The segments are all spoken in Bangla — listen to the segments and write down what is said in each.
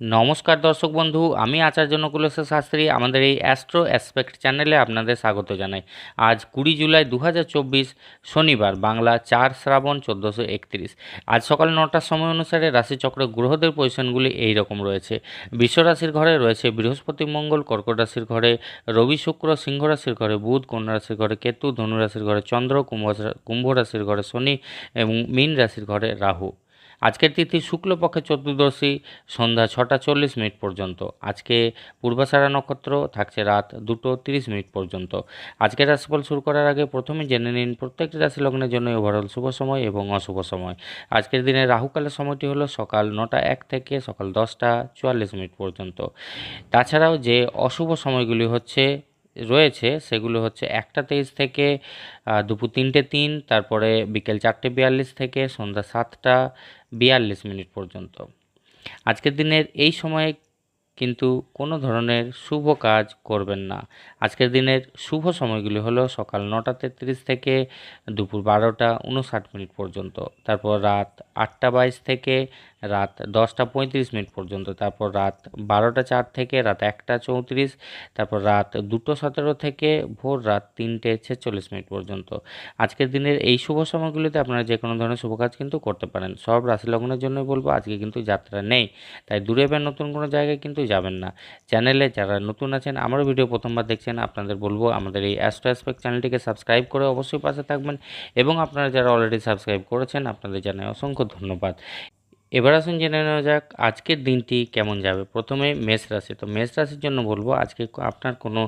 নমস্কার দর্শক বন্ধু, আমি আচার্য নকুলেশ্বর শাস্ত্রী, আমাদের এই অ্যাস্ট্রো অ্যাসপেক্ট চ্যানেলে আপনাদের স্বাগত জানাই। আজ কুড়ি জুলাই দু হাজার চব্বিশ, শনিবার, বাংলা চার শ্রাবণ চোদ্দোশো একত্রিশ। আজ সকাল নটার সময় অনুসারে রাশিচক্র গ্রহদের পজিশনগুলি এই রকম রয়েছে। বিশ্ব রাশির ঘরে রয়েছে বৃহস্পতি, মঙ্গল, কর্কট রাশির ঘরে রবি, শুক্র, সিংহ রাশির ঘরে বুধ, কন্যা রাশির ঘরে কেতু, ধনু রাশির ঘরে চন্দ্র কুম্ভ কুম্ভ রাশির ঘরে শনি এবং মীন রাশির ঘরে রাহু। আজকের তিথি শুক্লপক্ষে চতুর্দশী, সন্ধ্যা ছটা চল্লিশ মিনিট পর্যন্ত। আজকে পূর্বাষাঢ়া নক্ষত্র থাকছে রাত দুটো তিরিশ মিনিট পর্যন্ত। আজকের রাশিফল শুরু করার আগে প্রথমে জেনে নিন প্রত্যেকটি রাশি লগ্নের জন্য ওভারঅল শুভ সময় এবং অশুভ সময়। আজকের দিনে রাহুকালের সময়টি হলো সকাল নটা এক থেকে সকাল দশটা চুয়াল্লিশ মিনিট পর্যন্ত। তাছাড়াও যে অশুভ সময়গুলি হচ্ছে, রয়েছে, সেগুলো হচ্ছে একটা তেইশ থেকে দুপুর তিনটে তিন, তারপরে বিকেল চারটে বিয়াল্লিশ থেকে, সন্ধ্যা সাতটা বিয়াল্লিশ মিনিট পর্যন্ত। আজকের দিনের এই সময়ে কিন্তু কোনো ধরনের শুভ কাজ করবেন না। আজকের দিনের শুভ সময়গুলি হলো সকাল নটা তেত্রিশ থেকে দুপুর বারোটা উনষাট মিনিট পর্যন্ত। তারপর রাত আটটা বাইশ থেকে রাত দশটা পঁয়ত্রিশ মিনিট পর্যন্ত, তারপর রাত বারোটা চার থেকে রাত একটা চৌত্রিশ, তারপর রাত দুটো সতেরো থেকে ভোর রাত তিনটে ছেচল্লিশ মিনিট পর্যন্ত। আজকের দিনের এই শুভ সময়গুলিতে আপনারা যে কোনো ধরনের শুভ কাজ কিন্তু করতে পারেন। সব রাশি লগ্নের জন্য বলব, আজকে কিন্তু যাত্রা নেই। তাই দূরে বা নতুন কোনো জায়গায় কিন্তু যাবেন না। চ্যানেলে যারা নতুন আছেন, আমারও ভিডিও প্রথমবার দেখছেন, আপনাদের বলব আমাদের এই অ্যাস্ট্রো অ্যাসপেক্ট চ্যানেলটিকে সাবস্ক্রাইব করে অবশ্যই পাশে থাকবেন। এবং আপনারা যারা অলরেডি সাবস্ক্রাইব করেছেন, আপনাদের জানাই অসংখ্য ধন্যবাদ। এবার আসুন জেনে নেওয়া যাক আজকের দিনটি কেমন যাবে। প্রথমে মেষ রাশি, তো মেষ রাশির জন্য বলব আজকে আপনার কোনো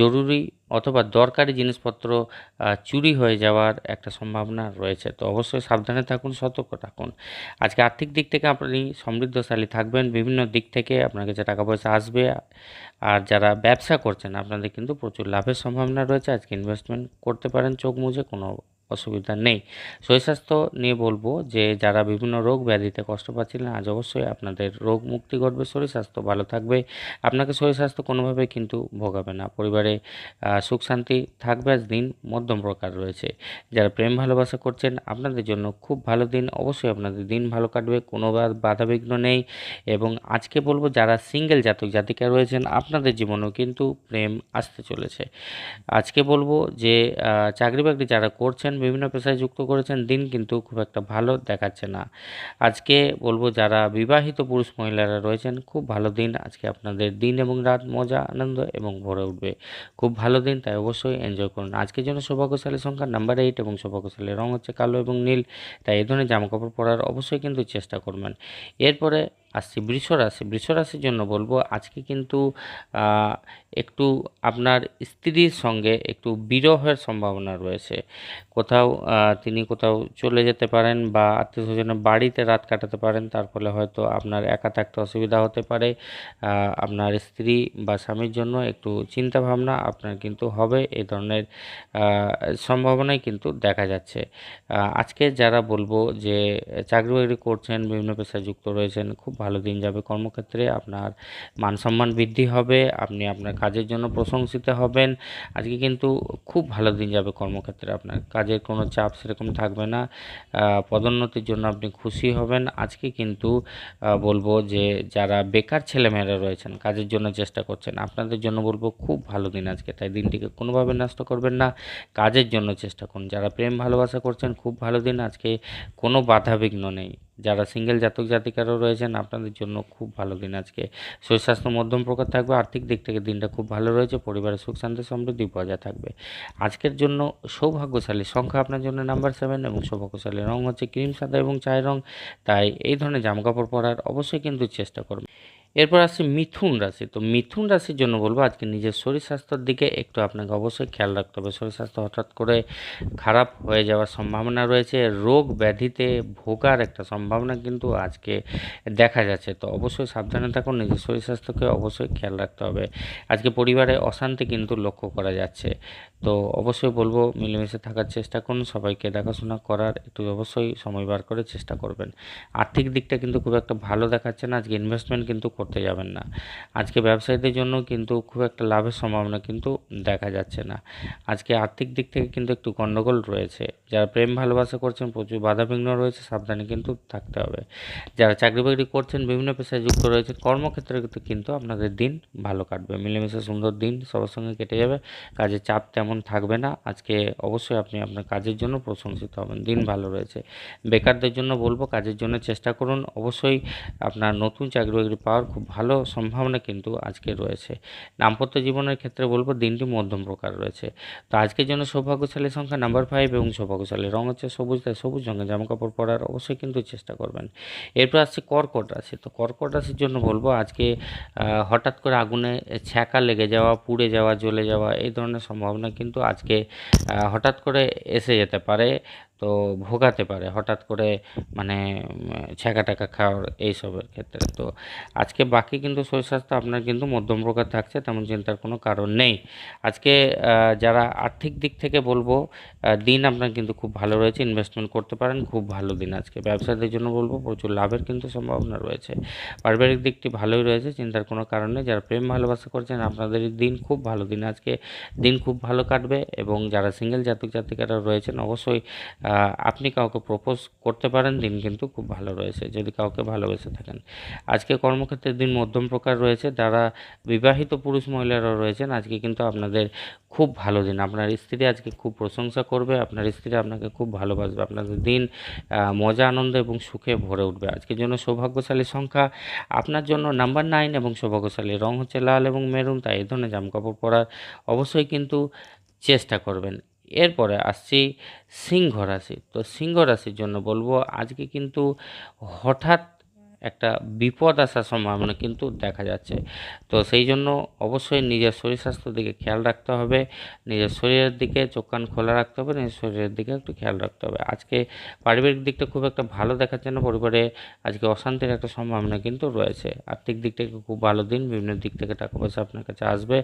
জরুরি অথবা দরকারি জিনিসপত্র চুরি হয়ে যাওয়ার একটা সম্ভাবনা রয়েছে, তো অবশ্যই সাবধানে থাকুন, সতর্ক থাকুন। আজকে আর্থিক দিক থেকে আপনি সমৃদ্ধশালী থাকবেন, বিভিন্ন দিক থেকে আপনার কাছে টাকা পয়সা আসবে, আর যারা ব্যবসা করছেন আপনাদের কিন্তু প্রচুর লাভের সম্ভাবনা রয়েছে, আজকে ইনভেস্টমেন্ট করতে পারেন চোখ মুজে, কোনো অসুবিধা নেই। শরীর স্বাস্থ্য নিয়ে বলব যে, যারা বিভিন্ন রোগ ব্যাধিতে কষ্ট পাচ্ছিলেন, আজ অবশ্যই আপনাদের রোগ মুক্তি ঘটবে শরীর স্বাস্থ্য ভালো থাকবে। আপনাকে শরীর স্বাস্থ্য কোনোভাবে কিন্তু ভোগাবে না। পরিবারে সুখ শান্তি থাকবে আজ দিন, মধ্যম প্রকার রয়েছে। যারা প্রেম ভালোবাসা করছেন, আপনাদের জন্য খুব ভালো দিন। অবশ্যই আপনাদের দিন ভালো কাটবে, কোনো বাধাবিঘ্ন নেই। এবং আজকে বলব, যারা সিঙ্গেল জাতক জাতিকা রয়েছেন, আপনাদের জীবনেও কিন্তু প্রেম আসতে চলেছে। আজকে বলব যে চাকরি বাকরি যারা করছেন বিভিন্ন পেশায় যুক্ত করেছেন, দিন কিন্তু খুব একটা ভালো দেখাচ্ছে না। আজকে বলব যারা বিবাহিত পুরুষ মহিলারা রয়েছেন, খুব ভালো দিন। আজকে আপনাদের দিন এবং রাত মজা, আনন্দ এবং ভরে উঠবে। খুব ভালো দিন, তাই অবশ্যই এনজয় করুন। আজকের জন্য সৌভাগ্যশালী সংখ্যা নাম্বার এইট এবং সৌভাগ্যশালী রং হচ্ছে কালো এবং নীল, তাই এই ধরনের জামাকাপড় পরার অবশ্যই কিন্তু চেষ্টা করবেন। এরপরে আসছি বৃষ রাশি বৃষ রাশির জন্য বলব, আজকে কিন্তু একটু আপনার স্ত্রীর সঙ্গে একটু বিরহের সম্ভাবনা রয়েছে। কোথাও তিনি কোথাও চলে যেতে পারেন বা আত্মীয় স্বজনের বাড়িতে রাত কাটাতে পারেন, তার ফলে হয়তো আপনার একা থাকতে অসুবিধা হতে পারে। আপনার স্ত্রী বা স্বামীর জন্য একটু চিন্তা ভাবনা আপনার কিন্তু হবে, এ ধরনের সম্ভাবনাই কিন্তু দেখা যাচ্ছে। আজকে যারা বলব যে চাকরি বাকরি করছেন, বিভিন্ন পেশায় যুক্ত রয়েছেন, খুব ভালো দিন যাবে। কর্মক্ষেত্রে আপনার মান সম্মান বৃদ্ধি হবে, আপনি আপনার কাজের জন্য প্রশংসিত হবেন। আজকে কিন্তু খুব ভালো দিন যাবে কর্মক্ষেত্রে আপনার। কাজের কোনো চাপ সেরকম থাকবে না। পদোন্নতির জন্য আপনি খুশি হবেন। আজকে কিন্তু বলব যে যারা বেকার ছেলেমেয়েরা রয়েছেন, কাজের জন্য চেষ্টা করছেন, আপনাদের জন্য বলব খুব ভালো দিন আজকে। তাই দিনটিকে কোনোভাবে নষ্ট করবেন না। কাজের জন্য চেষ্টা করুন। যারা প্রেম ভালোবাসা করছেন, খুব ভালো দিন। আজকে কোনো বাধাবিঘ্ন নেই। যারা সিঙ্গেল জাতক জাতিকারও রয়েছেন, আপনাদের জন্য খুব ভালো দিন আজকে। শরীর স্বাস্থ্য মধ্যম প্রকার থাকবে, আর্থিক দিক থেকে দিনটা খুব ভালো রয়েছে, পরিবারের সুখ, শান্তি, সমৃদ্ধি বজায় থাকবে। আজকের জন্য সৌভাগ্যশালী সংখ্যা আপনার জন্য নাম্বার সেভেন এবং সৌভাগ্যশালী রং হচ্ছে ক্রিম, সাদা এবং চায় রং। তাই এই ধরনের জামাকাপড় পরার অবশ্যই কিন্তু চেষ্টা করবে এরপর আসছে মিথুন রাশি। তো মিথুন রাশির জন্য বলব, আজকে নিজের শরীর স্বাস্থ্যের দিকে একটু আপনাকে অবশ্যই খেয়াল রাখতে হবে। শরীর স্বাস্থ্য হঠাৎ করে খারাপ হয়ে যাওয়ার সম্ভাবনা রয়েছে, রোগ ব্যাধিতে ভোগার একটা সম্ভাবনা কিন্তু আজকে দেখা যাচ্ছে। তো অবশ্যই সাবধানে থাকুন, নিজের শরীর স্বাস্থ্যকে অবশ্যই খেয়াল রাখতে হবে। আজকে পরিবারে অশান্তি কিন্তু লক্ষ্য করা যাচ্ছে। তো অবশ্যই বলব, মিলেমিশে থাকার চেষ্টা করুন, সবাইকে দেখাশোনা করার একটু অবশ্যই সময় বার করে চেষ্টা করবেন। আর্থিক দিকটা কিন্তু খুব একটা ভালো দেখাচ্ছে না, আজকে ইনভেস্টমেন্ট কিন্তু করতে যাবেন না। আজকে ব্যবসায়ীদের জন্য কিন্তু খুব একটা লাভের সম্ভাবনা কিন্তু দেখা যাচ্ছে না। আজকে আর্থিক দিক থেকে কিন্তু একটু গণ্ডগোল রয়েছে। যারা প্রেম ভালোবাসা করছেন, প্রচুর বাধাবিঘ্ন রয়েছে, সাবধানে কিন্তু থাকতে হবে। যারা চাকরি বাকরি করছেন, বিভিন্ন পেশায় যুক্ত রয়েছে কর্মক্ষেত্রে কিন্তু কিন্তু আপনাদের দিন ভালো কাটবে। মিলেমিশে সুন্দর দিন সবার সঙ্গে কেটে যাবে। কাজের চাপ তেমন থাকবে না। আজকে অবশ্যই আপনি আপনার কাজের জন্য প্রশংসিত হবেন। দিন ভালো রয়েছে। বেকারদের জন্য বলব, কাজের জন্য চেষ্টা করুন। অবশ্যই আপনার নতুন চাকরি বাকরি পাওয়ার খুব ভালো সম্ভাবনা কিন্তু আজকে রয়েছে। দাম্পত্য জীবনের ক্ষেত্রে বলব দিনটি মধ্যম প্রকার রয়েছে। তো আজকের জন্য সৌভাগ্যশালী সংখ্যা নাম্বার ফাইভ এবং সৌভাগ্যশালী রং হচ্ছে সবুজ, তাই সবুজ রঙের জামা কাপড় পরার অবশ্যই কিন্তু চেষ্টা করবেন। এরপর আসছে কর্কট রাশি। তো কর্কট রাশির জন্য বলব আজকে হঠাৎ করে আগুনে ছ্যাঁকা লেগে যাওয়া, পুড়ে যাওয়া, জ্বলে যাওয়া, এই ধরনের সম্ভাবনা কিন্তু আজকে হঠাৎ করে এসে যেতে পারে। তো ভোগাতে পারে হঠাৎ করে মানে ছ্যাঁকা টাকা খাওয়ার এইসবের ক্ষেত্রে। তো আজকে বাকি কিন্তু শরীর স্বাস্থ্য আপনার কিন্তু মধ্যম প্রকার থাকছে, তেমন চিন্তার কোনো কারণ নেই। আজকে যারা আর্থিক দিক থেকে বলব দিন আপনার কিন্তু খুব ভালো রয়েছে ইনভেস্টমেন্ট করতে পারেন, খুব ভালো দিন আজকে। ব্যবসাদের জন্য বলব, প্রচুর লাভের কিন্তু সম্ভাবনা রয়েছে। পারিবারিক দিকটি ভালোই রয়েছে, চিন্তার কোনো কারণ নেই। যারা প্রেম ভালোবাসা করছেন, আপনাদের দিন খুব ভালো দিন আজকে। দিন খুব ভালো কাটবে এবং যারা সিঙ্গেল জাতক জাতিকারা রয়েছেন, অবশ্যই আপনি কাউকে প্রপোজ করতে পারেন, দিন কিন্তু খুব ভালো রয়েছে, যদি কাউকে ভালোবেসে থাকেন। আজকে কর্মক্ষেত্রের দিন মধ্যম প্রকার রয়েছে, যারা বিবাহিত পুরুষ মহিলারা রয়েছেন, আজকে কিন্তু আপনাদের খুব ভালো দিন। আপনার স্ত্রী আজকে খুব প্রশংসা করবে, আপনার স্ত্রী আপনাকে খুব ভালোবাসবে, আপনাদের দিন মজা, আনন্দ এবং সুখে ভরে উঠবে। আজকের জন্য সৌভাগ্যশালী সংখ্যা, আপনার জন্য নাম্বার নাইন এবং সৌভাগ্যশালী রং হচ্ছে লাল এবং মেরুন, তাই এই ধরনের জামাকাপড় পরার অবশ্যই কিন্তু চেষ্টা করবেন। এরপরে আসছি সিংহ রাশি। তো সিংহ রাশির জন্য বলব আজকে কিন্তু হঠাৎ একটা বিপদ আসার সম্ভাবনা কিন্তু দেখা যাচ্ছে। তো সেই জন্য অবশ্যই নিজের শরীর স্বাস্থ্যের দিকে খেয়াল রাখতে হবে, নিজের শরীরের দিকে চোখ কান খোলা রাখতে হবে, নিজের শরীরের দিকে একটু খেয়াল রাখতে হবে। আজকে পারিবারিক দিকটা খুব একটা ভালো দেখাচ্ছে না, পরিবারে আজকে অশান্তির একটা সম্ভাবনা কিন্তু রয়েছে। আর্থিক দিক থেকে খুব ভালো দিন, বিভিন্ন দিক থেকে টাকা পয়সা আপনার কাছে আসবে।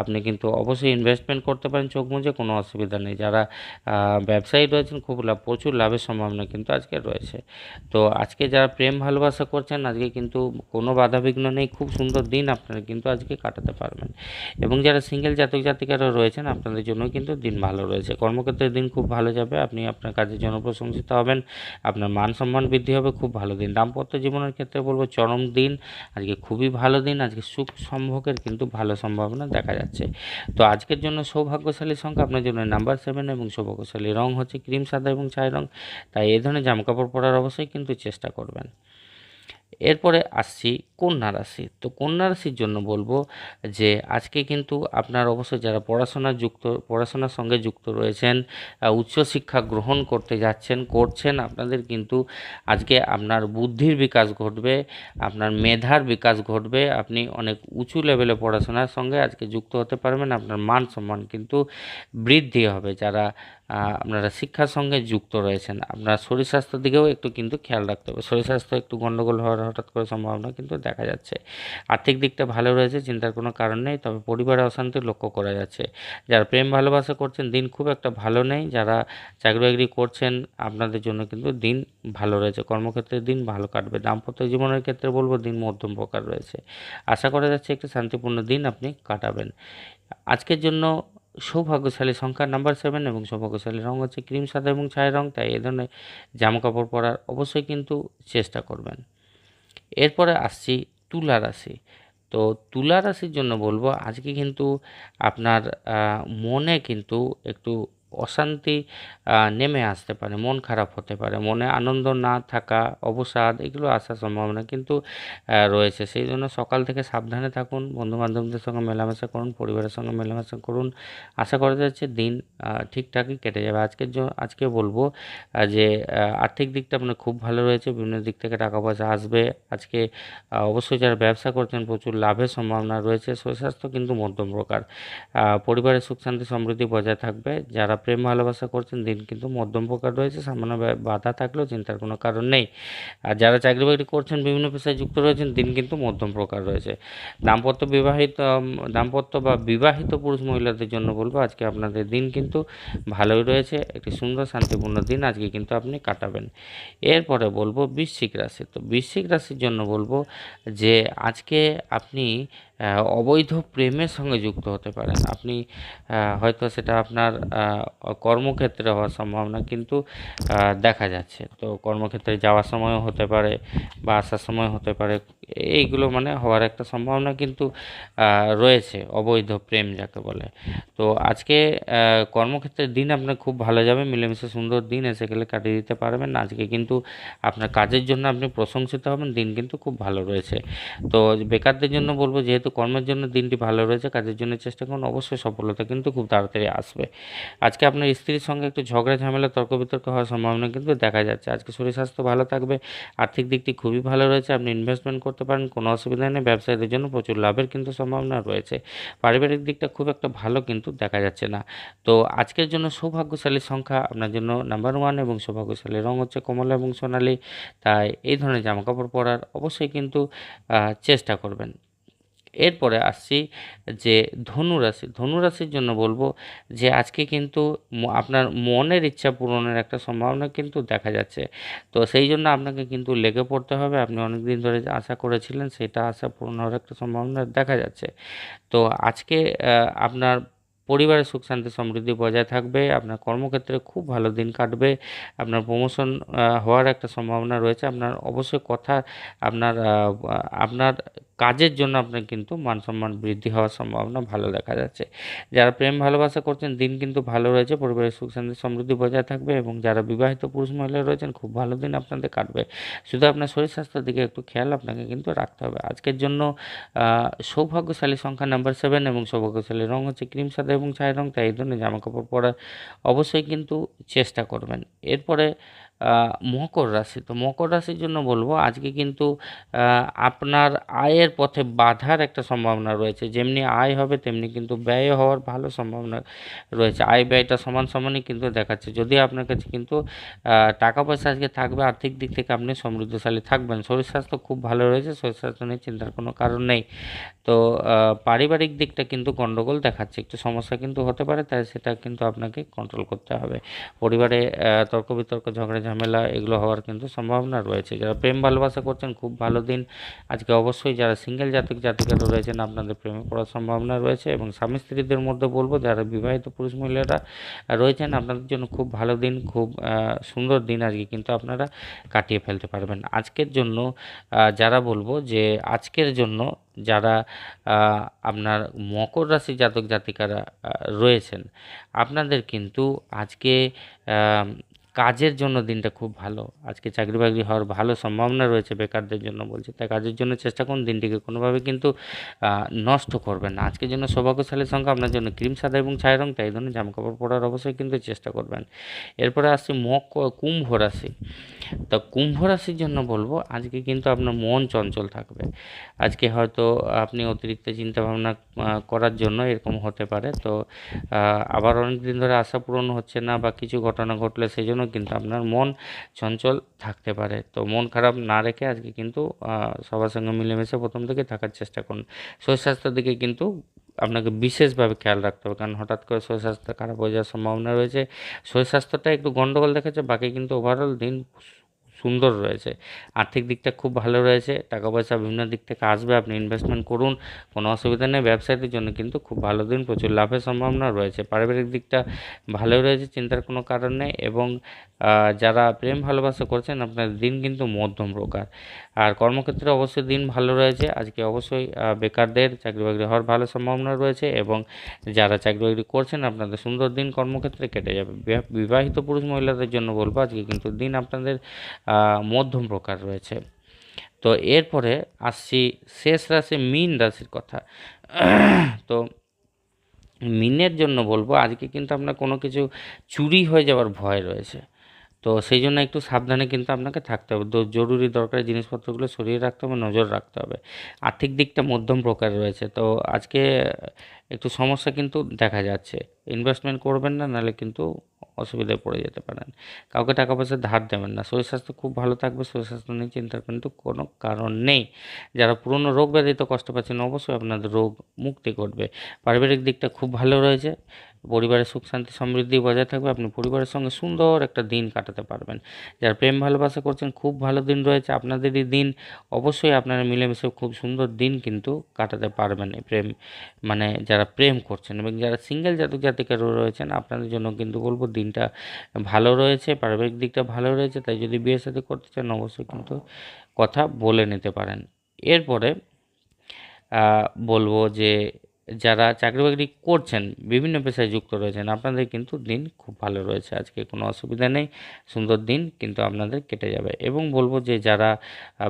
আপনি কিন্তু অবশ্যই ইনভেস্টমেন্ট করতে পারেন, চোখ মুজে কোনো অসুবিধা নেই। যারা ব্যবসায়ী রয়েছেন, খুব লাভ, প্রচুর লাভের সম্ভাবনা কিন্তু আজকে রয়েছে। তো আজকে যারা প্রেম ভালোবাসা করছেন, আজকে কিন্তু কোনো বাধাবিঘ্ন নেই, খুব সুন্দর দিন আপনারা কিন্তু আজকে কাটাতে পারবেন। এবং যারা সিঙ্গেল জাতক জাতিকারা রয়েছেন, আপনাদের জন্য কিন্তু দিন ভালো রয়েছে। কর্মক্ষেত্রের দিন খুব ভালো যাবে, আপনি আপনার কাজের জন্য প্রশংসিত হবেন, আপনার মান সম্মান বৃদ্ধি হবে, খুব ভালো দিন। দাম্পত্য জীবনের ক্ষেত্রে বলব, চরম দিন, আজকে খুবই ভালো দিন, আজকে সুখ সম্ভোগের কিন্তু ভালো সম্ভাবনা দেখা যাচ্ছে। তো আজকের জন্য সৌভাগ্যশালী সংখ্যা, আপনার জন্য নাম্বার সেভেন এবং সৌভাগ্যশালী রং হচ্ছে ক্রিম, সাদা এবং ছাই রং। তাই এই ধরনের জামাকাপড় পরার অবশ্যই কিন্তু চেষ্টা করবেন। এরপরে আসছি কন্যা রাশি। তো কন্যা রাশির জন্য বলব যে, আজকে কিন্তু আপনার অবশ্যই যারা পড়াশোনা যুক্ত, পড়াশোনার সঙ্গে যুক্ত রয়েছেন উচ্চশিক্ষা গ্রহণ করতে যাচ্ছেন, করছেন, আপনাদের কিন্তু আজকে আপনার বুদ্ধির বিকাশ ঘটবে, আপনার মেধার বিকাশ ঘটবে, আপনি অনেক উঁচু লেভেলে পড়াশোনার সঙ্গে আজকে যুক্ত হতে পারবেন, আপনার মান সম্মান কিন্তু বৃদ্ধি হবে। যারা আপনারা শিক্ষার সঙ্গে যুক্ত রয়েছেন। আপনার শরীর স্বাস্থ্যের দিকেও একটু কিন্তু খেয়াল রাখতে হবে। শরীর স্বাস্থ্য একটু গণ্ডগোল হওয়ার হঠাৎ করে সম্ভাবনা কিন্তু দেখা যাচ্ছে। আর্থিক দিকটা ভালো রয়েছে, চিন্তার কোনো কারণ নেই, তবে পরিবারে অশান্তি লক্ষ্য করা যাচ্ছে। যারা প্রেম ভালোবাসা করছেন, দিন খুব একটা ভালো নেই। যারা চাকরি বাকরি করছেন, আপনাদের জন্য কিন্তু দিন ভালো রয়েছে। কর্মক্ষেত্রে দিন ভালো কাটবে। দাম্পত্য জীবনের ক্ষেত্রে বলব, দিন মধ্যম প্রকার রয়েছে। আশা করা যাচ্ছে, একটি শান্তিপূর্ণ দিন আপনি কাটাবেন। আজকের জন্য সৌভাগ্যশালী সংখ্যা নাম্বার সেভেন এবং সৌভাগ্যশালী রং হচ্ছে ক্রিম, সাদা এবং ছায় রং, তাই এ ধরনের জামা কাপড় পরার অবশ্যই কিন্তু চেষ্টা করবেন। এরপরে আসছি তুলা রাশি। তো তুলা রাশির জন্য বলব, আজকে কিন্তু আপনার মনে কিন্তু একটু অশান্তি নেমে আসতে পারে, মন খারাপ হতে পারে, মনে আনন্দ না থাকা, অবসাদ, এগুলো আসার সম্ভাবনা কিন্তু রয়েছে। সেই জন্য সকাল থেকে সাবধানে থাকুন বন্ধু বান্ধবদের সঙ্গে মেলামেশা করুন, পরিবারের সঙ্গে মেলামেশা করুন। আশা করা যাচ্ছে দিন ঠিকঠাকই কেটে যাবে। আজকের আজকে বলব যে আর্থিক দিকটা আপনার খুব ভালো রয়েছে, বিভিন্ন দিক থেকে টাকা পয়সা আসবে। আজকে অবশ্যই যারা ব্যবসা করছেন, প্রচুর লাভের সম্ভাবনা রয়েছে। শরীর স্বাস্থ্য কিন্তু মধ্যম প্রকার পরিবারের সুখ শান্তি, সমৃদ্ধি বজায় থাকবে। যারা প্রেম ভালোবাসা করছেন, দিন কিন্তু মধ্যম প্রকার রয়েছে, সামান্য বাধা থাকলেও চিন্তার কোনো কারণ নেই। আর যারা চাকরি বাকরি করছেন, বিভিন্ন পেশায় যুক্ত রয়েছেন, দিন কিন্তু মধ্যম প্রকার রয়েছে। দাম্পত্য বিবাহিত দাম্পত্য বা বিবাহিত পুরুষ মহিলাদের জন্য বলব, আজকে আপনাদের দিন কিন্তু ভালোই রয়েছে, একটি সুন্দর শান্তিপূর্ণ দিন আজকে কিন্তু আপনি কাটাবেন। এরপরে বলব বৃশ্চিক রাশি, তো বৃশ্চিক রাশির জন্য বলব যে, আজকে আপনি অবৈধ প্রেমের সঙ্গে যুক্ত হতে পারেন। আপনি হয়তো সেটা আপনার কর্মক্ষেত্রে হওয়ার সম্ভাবনা, কিন্তু দেখা যাচ্ছে। তো কর্মক্ষেত্রে যাওয়ার সময়ও হতে পারে বা আসার সময় হতে পারে। এইগুলো মানে হওয়ার একটা সম্ভাবনা কিন্তু রয়েছে, অবৈধ প্রেম যাকে বলে। তো আজকে কর্মক্ষেত্রের দিন আপনার খুব ভালো যাবে, মিলেমিশে সুন্দর দিন এসে গেলে কাটিয়ে দিতে পারবেন। আজকে কিন্তু আপনার কাজের জন্য আপনি প্রশংসিত হবেন, দিন কিন্তু খুব ভালো রয়েছে। তো বেকারদের জন্য বলব, যেহেতু কর্মের জন্য দিনটি ভালো রয়েছে, কাজের জন্য চেষ্টা করুন, অবশ্যই সফলতা কিন্তু খুব তাড়াতাড়ি আসবে। আজকে আপনার স্ত্রীর সঙ্গে একটু ঝগড়া, ঝামেলা তর্ক বিতর্ক হওয়ার সম্ভাবনা কিন্তু দেখা যাচ্ছে। আজকে শরীর, স্বাস্থ্য ভালো থাকবে, আর্থিক দিকটি খুবই ভালো রয়েছে, আপনি ইনভেস্টমেন্ট করতে পারেন, কোনো অসুবিধা নেই, ব্যবসায়ীদের জন্য প্রচুর লাভের কিন্তু সম্ভাবনা রয়েছে। পারিবারিক দিকটা খুব একটা ভালো কিন্তু দেখা যাচ্ছে না। তো আজকের জন্য সৌভাগ্যশালী সংখ্যা আপনার জন্য নাম্বার ওয়ান এবং সৌভাগ্যশালী রং হচ্ছে কমলা এবং সোনালী। তাই এই ধরনের জামাকাপড় পরার অবশ্যই কিন্তু চেষ্টা করবেন। এরপরে আসছি যে ধনুরাশি ধনুরাশির জন্য বলব যে আজকে কিন্তু আপনার মনের ইচ্ছা পূরণের একটা সম্ভাবনা কিন্তু দেখা যাচ্ছে। তো সেই জন্য আপনাকে কিন্তু লেগে পড়তে হবে। আপনি অনেক দিন ধরে আশা করেছিলেন সেটা আশা পূরণ হওয়ার একটা সম্ভাবনা দেখা যাচ্ছে। তো আজকে আপনার পরিবারের সুখ শান্তি সমৃদ্ধি বজায় থাকবে। আপনার কর্মক্ষেত্রে খুব ভালো দিন কাটবে। আপনার প্রমোশন হওয়ার একটা সম্ভাবনা রয়েছে। আপনার অবশ্যই কথা, আপনার আপনার কাজের জন্য আপনার কিন্তু মান সম্মান বৃদ্ধি হওয়ার সম্ভাবনা ভালো দেখা যাচ্ছে। যারা প্রেম ভালোবাসা করছেন, দিন কিন্তু ভালো রয়েছে, পরিবারের সুখ, শান্তি, সমৃদ্ধি বজায় থাকবে এবং যারা বিবাহিত পুরুষ মহিলা রয়েছেন, খুব ভালো দিন আপনাদের কাটবে। শুধু আপনার শরীর স্বাস্থ্যের দিকে একটু খেয়াল আপনাকে কিন্তু রাখতে হবে। আজকের জন্য সৌভাগ্যশালী সংখ্যা নাম্বার সেভেন এবং সৌভাগ্যশালী রং হচ্ছে ক্রিম সাদা এবং ছাই রং, তাই এই ধরনের জামাকাপড় পরার অবশ্যই কিন্তু চেষ্টা করবেন। এরপরে মকর রাশি। তো মকর রাশির জন্য বলব, আজকে কিন্তু আপনার আয়ের পথে বাধার একটা সম্ভাবনা রয়েছে। যেমনি আয় হবে, তেমনি কিন্তু ব্যয় হওয়ার ভালো সম্ভাবনা রয়েছে। আয় ব্যয়টা সমান সমানই কিন্তু দেখাচ্ছে। যদি আপনার কাছে কিন্তু টাকা পয়সা আজকে থাকবে, আর্থিক দিক থেকে আপনি সমৃদ্ধশালী থাকবেন। শরীর স্বাস্থ্য খুব ভালো রয়েছে, শরীর স্বাস্থ্য নিয়ে চিন্তার কোনো কারণ নেই। তো পারিবারিক দিকটা কিন্তু গণ্ডগোল দেখাচ্ছে। একটু সমস্যা কিন্তু হতে পারে, তাই সেটা কিন্তু আপনাকে কন্ট্রোল করতে হবে। পরিবারে তর্ক বিতর্ক ঝগড়া ঝামেলা এগুলো হওয়ার কিন্তু সম্ভাবনা রয়েছে। যারা প্রেম ভালোবাসা করছেন, খুব ভালো দিন। আজকে অবশ্যই যারা সিঙ্গেল জাতক জাতিকারা রয়েছেন, আপনাদের প্রেমে পড়ার সম্ভাবনা রয়েছে এবং স্বামী স্ত্রীদের মধ্যে বলব, যারা বিবাহিত পুরুষ মহিলারা রয়েছেন, আপনাদের জন্য খুব ভালো দিন, খুব সুন্দর দিন আজকে কিন্তু আপনারা কাটিয়ে ফেলতে পারবেন। আজকের জন্য যারা বলব যে আজকের জন্য যারা আপনার মকর রাশি জাতক, জাতিকারা রয়েছেন, আপনাদের কিন্তু আজকে কাজের জন্য দিনটা খুব ভালো। আজকে চাকরি বাকরি হওয়ার ভালো সম্ভাবনা রয়েছে বেকারদের জন্য বলছে। তাই কাজের জন্য চেষ্টা করুন দিনটিকে কোনোভাবে কিন্তু নষ্ট করবেন না। আজকের জন্য সৌভাগ্যশালী সংখ্যা, আপনার জন্য ক্রিম, সাদা এবং ছাই রং, তাই এই ধরনের জামাকাপড় পরার অবশ্যই কিন্তু চেষ্টা করবেন। এরপরে আসছি মক, কুম্ভ রাশি। তো কুম্ভ রাশির জন্য বলব, আজকে কিন্তু আপনার মন চঞ্চল থাকবে। আজকে হয়তো আপনি অতিরিক্ত চিন্তা ভাবনা করার জন্য এরকম হতে পারে। তো আবার অনেক দিন ধরে আশা পূরণ হচ্ছে না বা কিছু ঘটনা ঘটলে সেই জন্য কিন্তু আপনার মন চঞ্চল থাকতে পারে। তো মন খারাপ না রেখে আজকে কিন্তু সবার সঙ্গে মিলেমিশে প্রথম থেকে থাকার চেষ্টা করুন। শরীর স্বাস্থ্যের দিকে কিন্তু আপনাকে বিশেষভাবে খেয়াল রাখতে হবে, কারণ হঠাৎ করে শরীর স্বাস্থ্য খারাপ হয়ে যাওয়ার সম্ভাবনা রয়েছে। শরীর স্বাস্থ্যটা একটু গন্ডগোল দেখাচ্ছে বাকি কিন্তু ওভারঅল দিন সুন্দর রয়েছে। আর্থিক দিকটা খুব ভালো রয়েছে টাকা পয়সা বিভিন্ন দিক থেকে আসবে, আপনি ইনভেস্টমেন্ট করুন, কোনো অসুবিধা নেই, ব্যবসায়ীদের জন্য কিন্তু খুব ভালো দিন, প্রচুর লাভের সম্ভাবনা রয়েছে। পারিবারিক দিকটা ভালোই রয়েছে, চিন্তার কোনো কারণ নেই এবং যারা প্রেম ভালোবাসা করছেন, আপনার দিন কিন্তু মধ্যম প্রকার। আর কর্মক্ষেত্রে অবশ্যই দিন ভালো রয়েছে, আজকে অবশ্যই বেকারদের চাকরি বাকরি হওয়ার ভালো সম্ভাবনা রয়েছে এবং যারা চাকরি বাকরি করছেন, আপনাদের সুন্দর দিন কর্মক্ষেত্রে কেটে যাবে। বিবাহ- বিবাহিত পুরুষ মহিলাদের জন্য বলব, আজকে কিন্তু দিন আপনাদের মধ্যম প্রকার রয়েছে। তো এরপরে আসছি শেষ রাশি মিন রাশির কথা। তো মিনের জন্য বলব, আজকে কিন্তু আপনার কোনো কিছু চুরি হয়ে যাওয়ার ভয় রয়েছে। তো সেই জন্য একটু সাবধানে কিন্তু আপনাকে থাকতে হবে। জরুরি দরকারি জিনিসপত্রগুলো সরিয়ে রাখতে হবে, নজর রাখতে হবে। আর্থিক দিকটা মধ্যম প্রকার রয়েছে। তো আজকে একটু সমস্যা কিন্তু দেখা যাচ্ছে। ইনভেস্টমেন্ট করবেন না, নাহলে কিন্তু অসুবিধায় পড়ে যেতে পারেন। কাউকে টাকা পয়সা ধার দেবেন না। শরীর স্বাস্থ্য খুব ভালো থাকবে, শরীর স্বাস্থ্য নিয়ে চিন্তার কিন্তু কোনো কারণ নেই। যারা পুরনো রোগ ব্যাধিতে কষ্ট পাচ্ছেন, অবশ্যই আপনাদের রোগ মুক্তি করবে পারিবারিক দিকটা খুব ভালো রয়েছে। পরিবারের সুখ, শান্তি, সমৃদ্ধি বজায় থাকবে। আপনি পরিবারের সঙ্গে সুন্দর একটা দিন কাটাতে পারবেন। যারা প্রেম ভালোবাসা করছেন, খুব ভালো দিন রয়েছে। আপনাদেরই দিন, অবশ্যই আপনারা মিলেমিশে খুব সুন্দর দিন কিন্তু কাটাতে পারবেন এই প্রেম মানে যারা প্রেম করছেন এবং যারা সিঙ্গেল জাতক জাতিকারও রয়েছেন, আপনাদের জন্য কিন্তু বলব দিনটা ভালো রয়েছে, পারিবারিক দিকটা ভালো রয়েছে। তাই যদি বিয়ের সাথে করতে চান, অবশ্যই কিন্তু কথা বলে নিতে পারেন। এরপরে বলব যে যারা চাকরি বাকরি করছেন, বিভিন্ন পেশায় যুক্ত রয়েছেন, আপনাদের কিন্তু দিন খুব ভালো রয়েছে। আজকে কোনো অসুবিধা নেই, সুন্দর দিন কিন্তু আপনাদের কেটে যাবে। এবং বলব যে যারা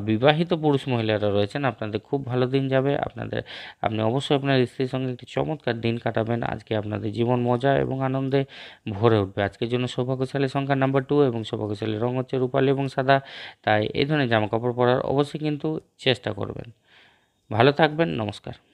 বিবাহিত পুরুষ মহিলারা রয়েছেন, আপনাদের খুব ভালো দিন যাবে। আপনাদের, আপনি অবশ্যই আপনার স্ত্রীর সঙ্গে একটি চমৎকার দিন কাটাবেন। আজকে আপনাদের জীবন মজা এবং আনন্দে ভরে উঠবে। আজকের জন্য সৌভাগ্যশালী সংখ্যা নাম্বার টু এবং সৌভাগ্যশালী রং হচ্ছে রূপালী এবং সাদা। তাই এই ধরনের জামাকাপড় পরার অবশ্যই কিন্তু চেষ্টা করবেন। ভালো থাকবেন, নমস্কার।